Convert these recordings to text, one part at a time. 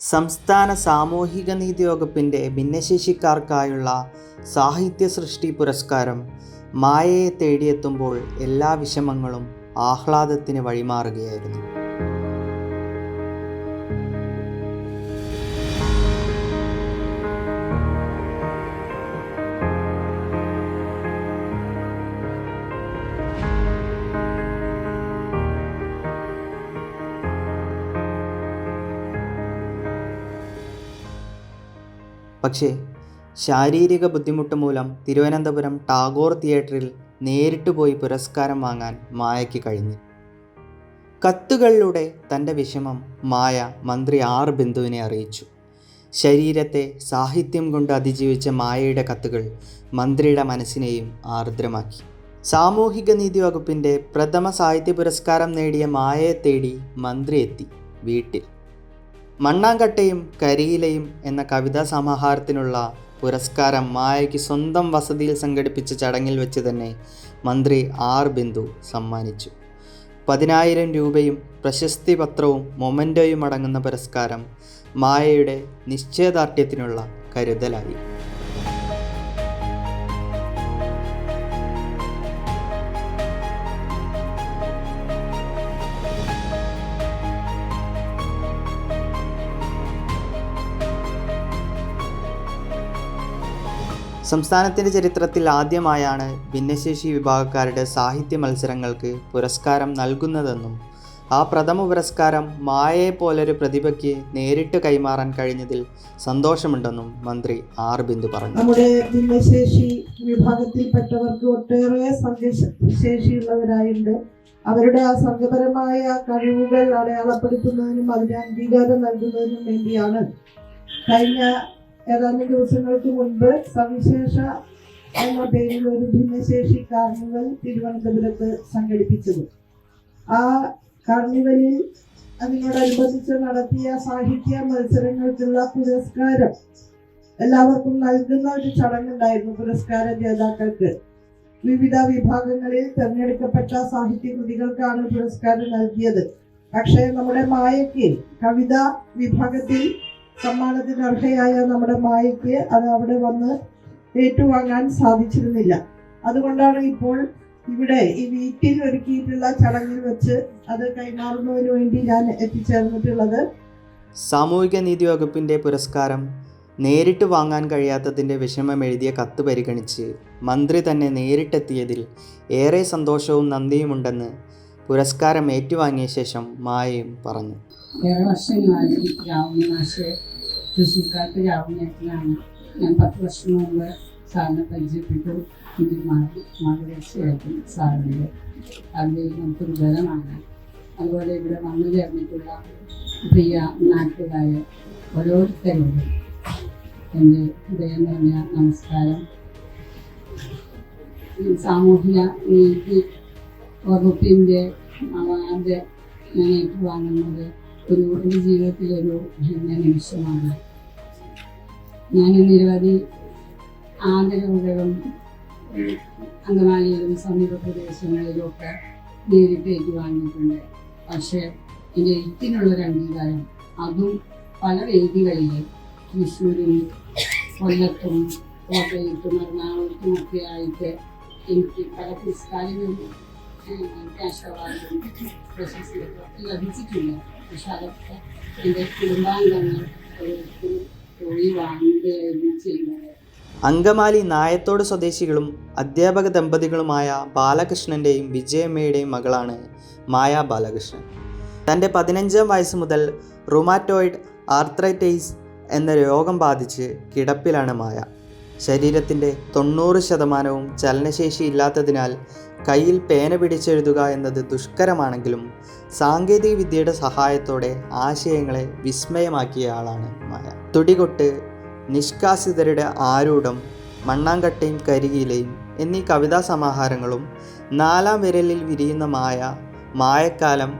സംസ്ഥാന സാമൂഹിക നീതി വകുപ്പിന്റെ ഭിന്നശേഷിക്കാർക്കായുള്ള സാഹിത്യ സൃഷ്ടി പുരസ്കാരം മായയെ തേടിയെത്തുമ്പോൾ എല്ലാ വിഷമങ്ങളും ആഹ്ലാദത്തിന് വഴിമാറുകയായിരുന്നു. പക്ഷേ ശാരീരിക ബുദ്ധിമുട്ട് മൂലം തിരുവനന്തപുരം ടാഗോർ തിയേറ്ററിൽ നേരിട്ട് പോയി പുരസ്കാരം വാങ്ങാൻ മായയ്ക്ക് കഴിഞ്ഞു. കത്തുകളിലൂടെ തന്റെ വിഷമം മായ മന്ത്രി ആർ ബിന്ദുവിനെ അറിയിച്ചു. ശരീരത്തെ സാഹിത്യം കൊണ്ട് അതിജീവിച്ച മായയുടെ കത്തുകൾ മന്ത്രിയുടെ മനസ്സിനെയും ആർദ്രമാക്കി. സാമൂഹിക നീതി വകുപ്പിന്റെ പ്രഥമ സാഹിത്യ പുരസ്കാരം നേടിയ മായയെ തേടി മന്ത്രി എത്തി വീട്ടിൽ. മണ്ണാങ്കട്ടയും കരിയിലയും എന്ന കവിതാ സമാഹാരത്തിനുള്ള പുരസ്കാരം മായയ്ക്ക് സ്വന്തം വസതിയിൽ സംഘടിപ്പിച്ച ചടങ്ങിൽ വെച്ച് തന്നെ മന്ത്രി ആർ ബിന്ദു സമ്മാനിച്ചു. പതിനായിരം രൂപയും പ്രശസ്തി പത്രവും മൊമെന്റോയും അടങ്ങുന്ന പുരസ്കാരം മായയുടെ നിശ്ചയദാർഢ്യത്തിനുള്ള കരുതലായി. സംസ്ഥാനത്തിന്റെ ചരിത്രത്തിൽ ആദ്യമായാണ് ഭിന്നശേഷി വിഭാഗക്കാരുടെ സാഹിത്യ മത്സരങ്ങൾക്ക് പുരസ്കാരം നൽകുന്നതെന്നും ആ പ്രഥമ പുരസ്കാരം മായയെ പോലൊരു പ്രതിഭയ്ക്ക് നേരിട്ട് കൈമാറാൻ കഴിഞ്ഞതിൽ സന്തോഷമുണ്ടെന്നും മന്ത്രി ആർ. ബിന്ദു പറഞ്ഞു. നമ്മുടെ ഭിന്നശേഷി വിഭാഗത്തിൽപ്പെട്ടവർക്ക് ഒട്ടേറെ സംഘശേഷിയുള്ളവരായുണ്ട് അവരുടെ ആ സംഘപരമായ കഴിവുകൾ അടയാളപ്പെടുത്തുന്നതിനും അതിന് അംഗീകാരം നൽകുന്നതിനും വേണ്ടിയാണ് കഴിഞ്ഞ ഏതാനും ദിവസങ്ങൾക്ക് മുൻപ് സവിശേഷ എന്ന പേരിൽ ഒരു ഭിന്നശേഷി കാർണിവൽ തിരുവനന്തപുരത്ത് സംഘടിപ്പിച്ചത്. ആ കാർണിവലിൽ അതിനോടനുബന്ധിച്ച് നടത്തിയ സാഹിത്യ മത്സരങ്ങൾക്കുള്ള പുരസ്കാരം എല്ലാവർക്കും നൽകുന്ന ഒരു ചടങ്ങുണ്ടായിരുന്നു പുരസ്കാര ജേതാക്കൾക്ക്. വിവിധ വിഭാഗങ്ങളിൽ തിരഞ്ഞെടുക്കപ്പെട്ട സാഹിത്യ കൃതികൾക്കാണ് പുരസ്കാരം നൽകിയത്. പക്ഷേ നമ്മുടെ മായയ്ക്ക് കവിത വിഭാഗത്തിൽ സമ്മാനത്തിന് അർഹയായ നമ്മുടെ മായയ്ക്ക് അത് അവിടെ വന്ന് ഏറ്റുവാങ്ങാൻ സാധിച്ചിരുന്നില്ല. അതുകൊണ്ടാണ് ഇപ്പോൾ ഇവിടെ ഈ വീട്ടിൽ ഒരുക്കിയിട്ടുള്ള ചടങ്ങിൽ വെച്ച് അത് കൈമാറുന്നതിന് വേണ്ടി ഞാൻ എത്തിച്ചേർന്നിട്ടുള്ളത്. സാമൂഹിക നീതി വകുപ്പിന്റെ പുരസ്കാരം നേരിട്ട് വാങ്ങാൻ കഴിയാത്തതിന്റെ വിഷമം എഴുതിയ കത്ത് പരിഗണിച്ച് മന്ത്രി തന്നെ നേരിട്ടെത്തിയതിൽ ഏറെ സന്തോഷവും നന്ദിയുമുണ്ടെന്ന് പുരസ്കാരം ഏറ്റുവാങ്ങിയ ശേഷം മായയും പറഞ്ഞു. അതുപോലെ ഇവിടെ വന്നു ചേർന്നിട്ടുള്ള പ്രിയ നാട്ടുകാരെ ഓരോരുത്തരോടും എന്റെ ഹൃദയം നിറഞ്ഞ നമസ്കാരം. സാമൂഹിക നീതി വകുപ്പിന്റെ അവാർഡ് ഞാൻ ഏറ്റുവാങ്ങുന്നത് ഒരു എന്റെ ജീവിതത്തിലൊരു ധന്യ നിമിഷമാണ്. ഞാൻ നിരവധി ആദരവുകളും അങ്കമാലിയിലും സമീപ പ്രദേശങ്ങളിലും ഒക്കെ നേരിട്ട് ഏറ്റുവാങ്ങിയിട്ടുണ്ട് പക്ഷേ എന്റെ എഴുത്തിനുള്ളൊരു അംഗീകാരം അതും പല വേദികളിൽ തൃശ്ശൂരും കൊല്ലത്തും കോട്ടയത്തും എറണാകുളത്തും ഒക്കെ ആയിട്ട് എനിക്ക് പല പുരസ്കാരങ്ങളും ചെയ്യുന്നത് അങ്കമാലി നായത്തോട് സ്വദേശികളും അധ്യാപക ദമ്പതികളുമായ ബാലകൃഷ്ണന്റെയും വിജയമ്മയുടെയും മകളാണ് മായ ബാലകൃഷ്ണൻ. തന്റെ പതിനഞ്ചാം വയസ്സ് മുതൽ റുമാറ്റോയിഡ് ആർത്രൈറ്റൈസ് എന്ന രോഗം ബാധിച്ച് കിടപ്പിലാണ് മായ. ശരീരത്തിന്റെ തൊണ്ണൂറ് ശതമാനവും ചലനശേഷി ഇല്ലാത്തതിനാൽ കയ്യിൽ പേന പിടിച്ചെഴുതുക എന്നത് ദുഷ്കരമാണെങ്കിലും സാങ്കേതിക വിദ്യയുടെ സഹായത്തോടെ ആശയങ്ങളെ വിസ്മയമാക്കിയ ആളാണ് മായ. തുടികൊട്ട് നിഷ്കാസിതരുടെ ആരൂഢം മണ്ണാങ്കട്ടയും കരികിലയും എന്നീ കവിതാ സമാഹാരങ്ങളും നാലാം വിരലിൽ വിരിയുന്ന മായ മായക്കാലം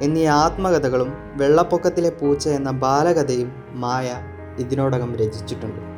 എന്നീ ആത്മകഥകളും വെള്ളപ്പൊക്കത്തിലെ പൂച്ച എന്ന ബാലകഥയും മായ ഇതിനോടകം രചിച്ചിട്ടുണ്ട്.